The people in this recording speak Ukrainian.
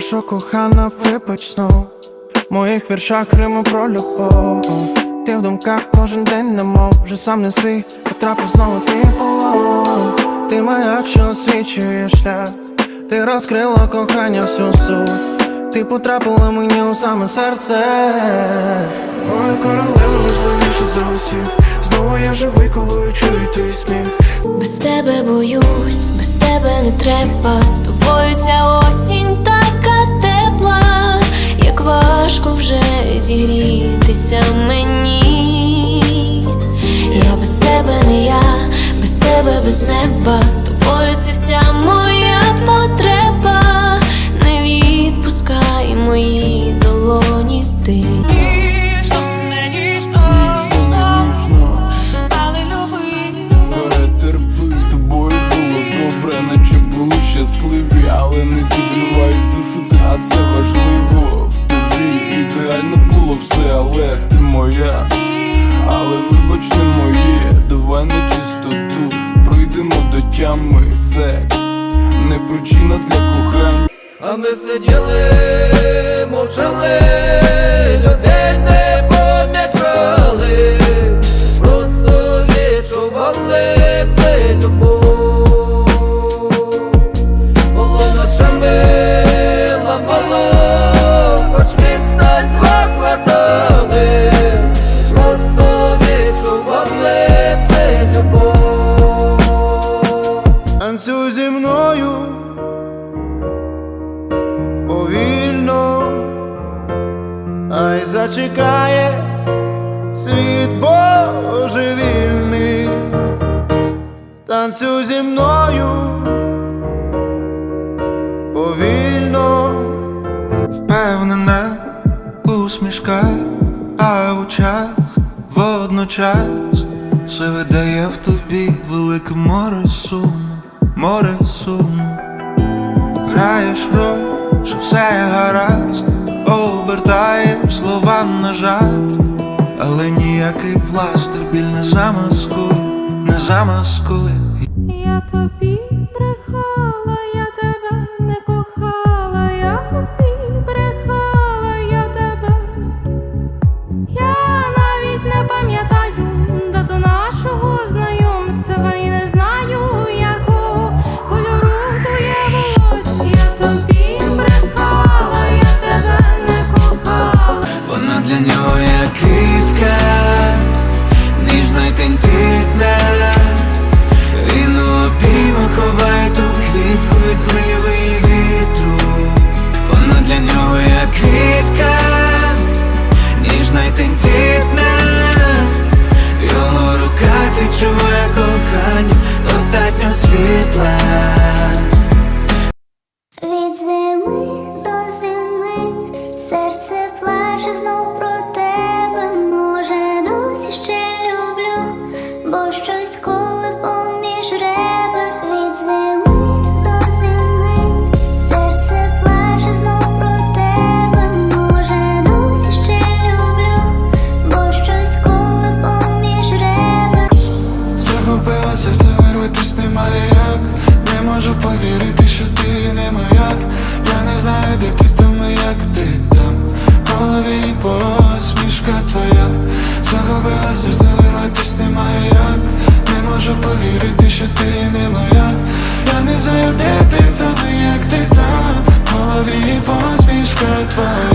Прошу кохана, вибач знов. В моїх віршах Риму про любов. Ти в думках кожен день немов. Вже сам не свій, потрапив знову твій полон. Ти маяк, що освічує шлях. Ти розкрила кохання всю суть. Ти потрапила мені у саме серце. Ой, королева важливіше за усіх. Знову я живий, коли чую твій сміх. Без тебе боюсь, без тебе не треба. З тобою ця осінь зігрітися мені. Я без тебе не я, без тебе без неба. З тобою це вся моя потреба. Не відпускай мої долоні ти. Ніжно, не ніжно, але люби. Перетерпи, з тобою було добре, наче були щасливі, але не зігріваєш ідеально було все, але ти моя. Але вибач не моє, давай на чистоту, прийдемо до тями, секс, не причина для кохання. А ми сиділи, мовчали, людей не ай зачекає світ божевільний, танцюй зі мною повільно, впевнена усмішка, а в очах водночас все видає в тобі велике море суму, море суму. Граєш роль, що все гаразд, обертаєш слова на жарт, але ніякий пластир біль не замаскує, не замаскує. Я тобі брехала, я тебе не кохала, я тобі квітка, ніжна й тендітна. Він у обіймах ховає ту квітку від зливи і вітру. Вона для нього як квітка, ніжна й тендітна. В його руках відчуває кохання, достатньо світла. Від зими до зими серце що ти не моя. Я не знаю, де ти там як ти там. В голові посмішка твоя